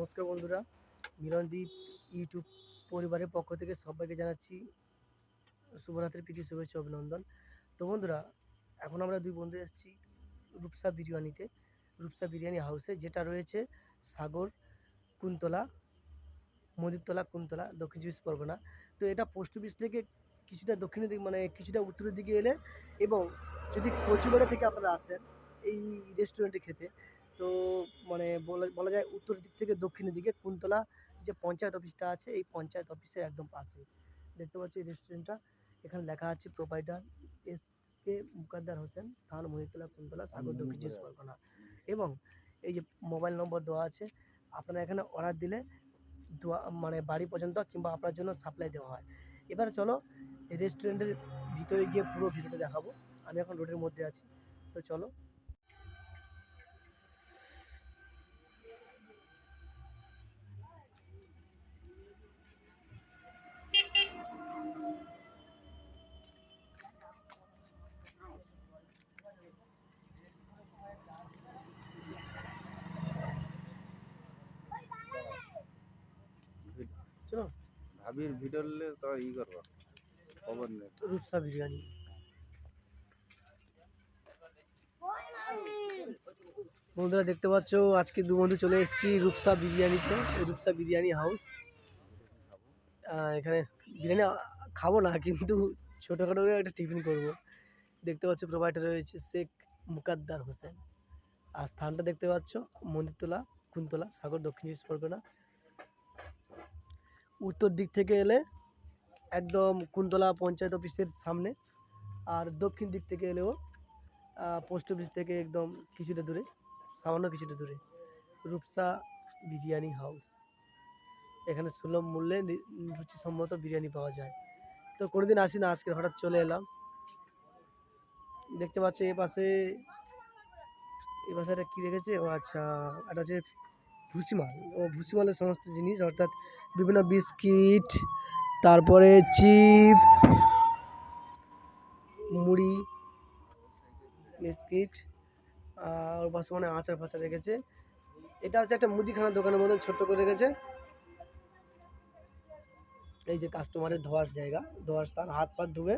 নমস্কার বন্ধুরা, মিলনদীপ ইউটিউব পরিবারের পক্ষ থেকে সবাইকে জানাচ্ছি শুভরাত্রির প্রীতি, শুভেচ্ছা, অভিনন্দন। তো বন্ধুরা, এখন আমরা দুই বন্ধু এসেছি রূপসা বিরিয়ানিতে, রূপসা বিরিয়ানি হাউসে, যেটা রয়েছে সাগর কুন্তলা মদিরতলা কুন্তলা, দক্ষিণ চব্বিশ পরগনা। তো এটা পোস্ট অফিস থেকে কিছুটা দক্ষিণের দিকে মানে কিছুটা উত্তরের দিকে এলে এবং যদি কচুবেড়া থেকে আপনারা আসেন, এই রেস্টুরেন্টে খেতে তো মানে বলা বলা যায় উত্তর দিক থেকে দক্ষিণের দিকে কুন্তলা যে পঞ্চায়েত অফিসটা আছে এই পঞ্চায়েত অফিসের একদম পাশে। দেখতে পাচ্ছি এই রেস্টুরেন্টটা এখানে লেখা আছে provider S K Mukaddar Hossain স্থান মহিতলা কুন্তলা সাগর দক্ষিণ চব্বিশ পরগনা। এবং এই যে মোবাইল নম্বর দেওয়া আছে আপনারা এখানে অর্ডার দিলে দোয়া মানে বাড়ি পর্যন্ত কিংবা আপনার জন্য সাপ্লাই দেওয়া হয়। এবার চলো এই রেস্টুরেন্টের ভিতরে গিয়ে পুরো ভিডিওটা দেখাবো। আমি এখন রোডের মধ্যে আছি। তো চলো চলো ভাবির ভিডিও লে তো ই করব। খবর নেই। রূপসা বিরিয়ানি। বন্ধুরা দেখতে পাচ্ছ আজকে দু বন্ধু চলে এসেছি রূপসা বিরিয়ানিতে রূপসা বিরিয়ানি হাউস। এখানে বিরিয়ানি খাব না কিন্তু ছোটোখাটো করে একটা টিফিন করব। দেখতে পাচ্ছ প্রোভাইডার রয়েছে শেখ মুকাদ্দার হোসেন। আর স্থানটা দেখতে পাচ্ছ মন্দিরতলা কুন্তলা সাগর দক্ষিণ চব্বিশ পরগনা। উত্তর দিক থেকে এলে একদম কুন্তলা পঞ্চায়েত অফিসের সামনে আর দক্ষিণ দিক থেকে এলেও পোস্ট অফিস থেকে একদম কিছুটা দূরে, সামান্য কিছুটা দূরে, রূপসা বিরিয়ানি হাউস। এখানে সুলভ মূল্যে রুচিসম্মত বিরিয়ানি পাওয়া যায়। তো কোনোদিন আসি না আজকে হঠাৎ চলে এলাম। দেখতে পাচ্ছি এ পাশে এ পাশে একটা কী রেখেছে? ও আচ্ছা এটা হচ্ছে ভুসিমাল ও ভুসিমালের সমস্ত জিনিস, অর্থাৎ বিভিন্ন বিস্কিট, তারপরে চিপ, মুড়ি, বিস্কিট, আর পাশে মানে আচার ফাচার রেখেছে। এটা হচ্ছে একটা মুদিখানা দোকানের মতন ছোট্ট করে রেখেছে। এই যে কাস্টমারের ধোয়ার জায়গা, ধোয়ার স্থান, হাত পা ধুবে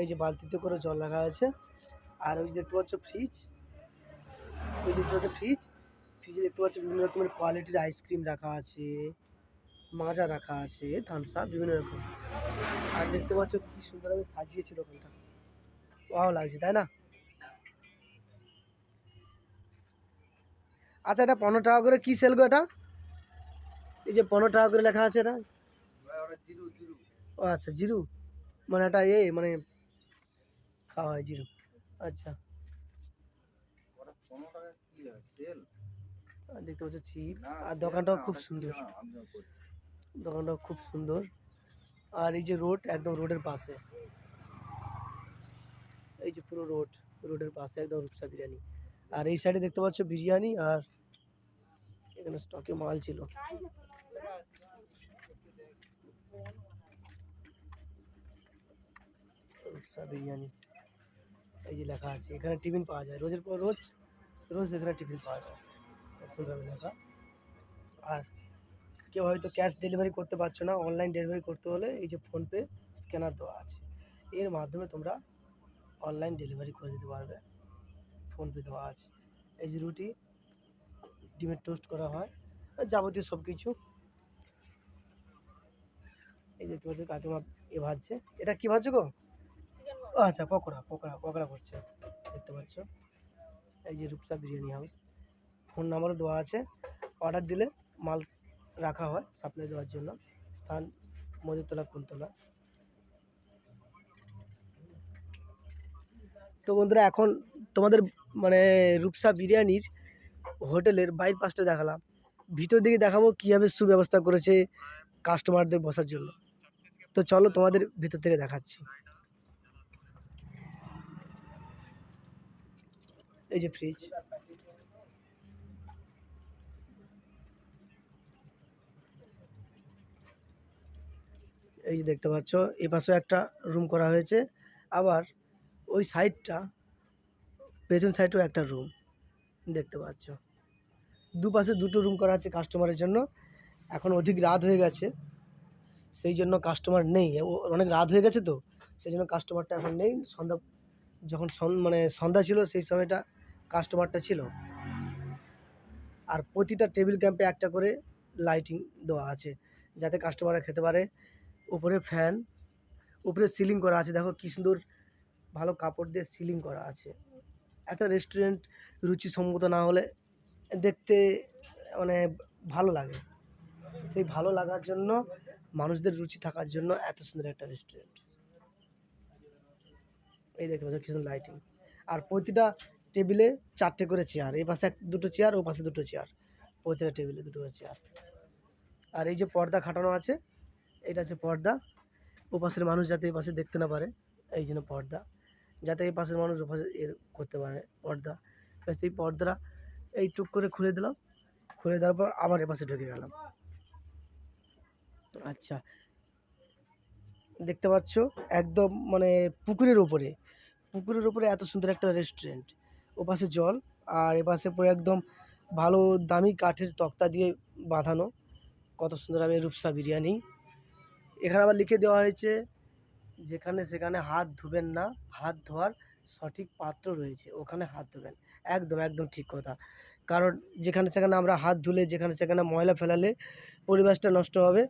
এই যে বালতিতে করে জল রাখা আছে আর ওই যে দেখতে পাচ্ছ ফ্রিজ ওই যে দেখতে ফ্রিজ ফ্রিজে দেখতে পাচ্ছ বিভিন্ন রকমের কোয়ালিটির আইসক্রিম রাখা আছে, মাজা রাখা আছে থামসা বিভিন্ন রকম। আর দেখতে পাচ্ছ কি সুন্দরভাবে সাজিয়েছে দোকানটা। ভালো লাগছে, তাই না? আচ্ছা এটা পনেরো টাকা করে কি সেল গো এটা? এই যে পনেরো টাকা করে লেখা আছে এটা? ও আচ্ছা জিরু। মানে এটা এ মানে খাওয়া হয় জিরু। আচ্ছা। 15 টাকা তেল দেখতে পাচ্ছ চিপ না, আর তেল দোকানটাও না, খুব ওটা ছিল সুন্দর না, আমিও করি। দোকানটাও খুব সুন্দর। আর এই যে রোড একদম রোডের পাশে। এই যে পুরো রোড রোডের পাশে একদম রূপসা বিরিয়ানি। আর এই সাইডে দেখতে পাচ্ছ বিরিয়ানি আর এখানে স্টকে মাল ছিল। রূপসা বিরিয়ানি। এই যে লেখা আছে এখানে টিফিন পাওয়া যায়। রোজের পর রোজ রোজ এখানে টিফিন পাওয়া যায়। খুব সুন্দর লেখা আর কেউ হয়তো ক্যাশ ডেলিভারি করতে পারছ না অনলাইন ডেলিভারি করতে হলে এই যে ফোনপে স্ক্যানার দেওয়া আছে। এর মাধ্যমে তোমরা অনলাইন ডেলিভারি করে দিতে পারবে। ফোনপে দেওয়া আছে। এই যে রুটি ডিমের টোস্ট করা হয় যাবতীয় সব কিছু এই দেখতে পাচ্ছ কাকিমা এ ভাজছে। এটা কি ভাজছো গো? আচ্ছা পকোড়া পকোড়া পকোড়া করছে। দেখতে পাচ্ছ। এই যে রূপসা বিরিয়ানি হাউস। ফোন নাম্বারও দেওয়া আছে। অর্ডার দিলে মাল রাখা হয় সাপ্লাই দেওয়ার জন্য। স্থান মজুরতলা কুন্তলা। তো বন্ধুরা, এখন তোমাদের মানে রূপসা বিরিয়ানির হোটেলের বাইরের পাশটা দেখালাম। ভিতর দিকে দেখাবো কীভাবে সুব্যবস্থা করেছে কাস্টমারদের বসার জন্য। তো চলো তোমাদের ভিতর থেকে দেখাচ্ছি। এই যে ফ্রিজ এই যে দেখতে পাচ্ছ, এ পাশেও একটা রুম করা হয়েছে। আবার ওই সাইডটা পেছন সাইডেও একটা রুম দেখতে পাচ্ছ। দুপাশে দুটো রুম করা আছে কাস্টমারের জন্য। এখন অধিক রাত হয়ে গেছে, সেই জন্য কাস্টমার নেই। অনেক রাত হয়ে গেছে তো, সেই জন্য কাস্টমারটা এখন নেই। সন্ধ্যা, যখন মানে সন্ধ্যা ছিল, সেই সময়টা কাস্টমারটা ছিল। আর প্রতিটা টেবিল ক্যাম্পে একটা করে লাইটিং দেওয়া আছে, যাতে কাস্টমাররা খেতে পারে। উপরে ফ্যান, উপরে সিলিং করা আছে। দেখো কি সুন্দর ভালো কাপড় দিয়ে সিলিং করা আছে। একটা রেস্টুরেন্ট রুচিসম্মত না হলে দেখতে মানে ভালো লাগে। সেই ভালো লাগার জন্য, মানুষদের রুচি থাকার জন্য এত সুন্দর একটা রেস্টুরেন্ট এই দেখতে পাচ্ছ কি সুন্দর লাইটিং আর প্রতিটা টেবিলে চারটে করে চেয়ার এই পাশে দুটো চেয়ার ও পাশে দুটো চেয়ার প্রতিটা টেবিলে দুটো করে চেয়ার আর এই যে পর্দা খাটানো আছে এটা হচ্ছে পর্দা। ও পাশের মানুষ যাতে এই পাশে দেখতে না পারে, এই জন্য পর্দা। যাতে এই পাশের মানুষ ওপাশে করতে পারে পর্দা। এই পর্দাটা এই টুক করে খুলে দিলাম। খুলে দেওয়ার পর আবার এ পাশে ঢুকে গেলাম। আচ্ছা। দেখতে পাচ্ছ, একদম মানে পুকুরের উপরে। পুকুরের উপরে এত সুন্দর একটা রেস্টুরেন্ট ওপাশে জল, আর এপাশে পুরো একদম ভালো দামি কাঠের তক্তা দিয়ে বাঁধানো। কত সুন্দর হবে রূপসা বিরিয়ানি। এখানে আবার লিখে দেওয়া হয়েছে, যেখানে সেখানে হাত ধুবেন না, হাত ধোয়ার সঠিক পাত্র রয়েছে, ওখানে হাত ধুবেন। একদম একদম ঠিক কথা। কারণ যেখানে সেখানে আমরা হাত ধুলে, যেখানে সেখানে ময়লা ফেলালে পরিবেশটা নষ্ট হবে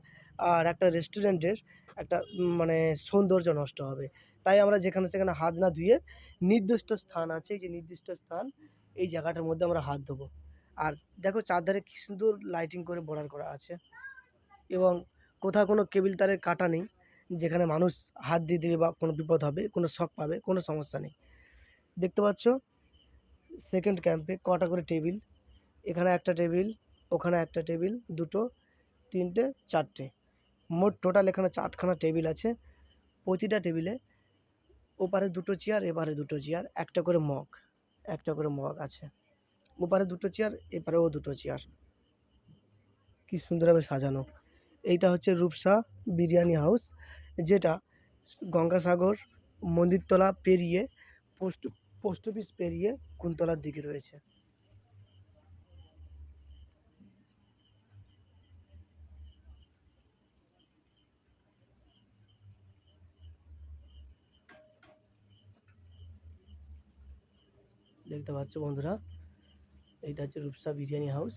আর একটা রেস্টুরেন্টের একটা মানে সৌন্দর্য নষ্ট হবে। তাই আমরা যেখানে সেখানে হাত না ধুয়ে নির্দিষ্ট স্থান আছে, যে নির্দিষ্ট স্থান এই জায়গাটার মধ্যে আমরা হাত ধোবো। আর দেখো চারধারে কি সুন্দর লাইটিং করে বর্ডার করা আছে। এবং কোথাও কোনো কেবিল তারের কাটা নেই, যেখানে মানুষ হাত দিয়ে দেবে বা কোনো বিপদ হবে, কোনো শখ পাবে, কোনো সমস্যা নেই। দেখতে পাচ্ছ? সেকেন্ড ক্যাম্পে কটা করে টেবিল? এখানে একটা টেবিল, ওখানে একটা টেবিল, দুটো, তিনটে, চারটে। মোট টোটাল এখানে চারখানা টেবিল আছে। প্রতিটা টেবিলে ওপারে দুটো চেয়ার, এপারে দুটো চেয়ার, একটা করে মগ, একটা করে মগ আছে। ওপারে দুটো চেয়ার, এপারেও দুটো চেয়ার। কি সুন্দরভাবে সাজানো। এইটা হচ্ছে রূপসা বিরিয়ানি হাউস, যেটা গঙ্গাসাগর, মন্দিরতলা পেরিয়ে পোস্ট পোস্ট অফিস পেরিয়ে কুন্তলার দিকে রয়েছে। দেখতে পাচ্ছ বন্ধুরা, এইটা হচ্ছে রূপসা বিরিয়ানি হাউস।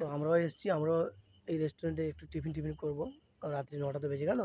তো আমরাও এসেছি, আমরাও এই রেস্টুরেন্টে একটু টিফিন টিফিন করব। কারণ রাত্রি নটা তো বেজে গেল।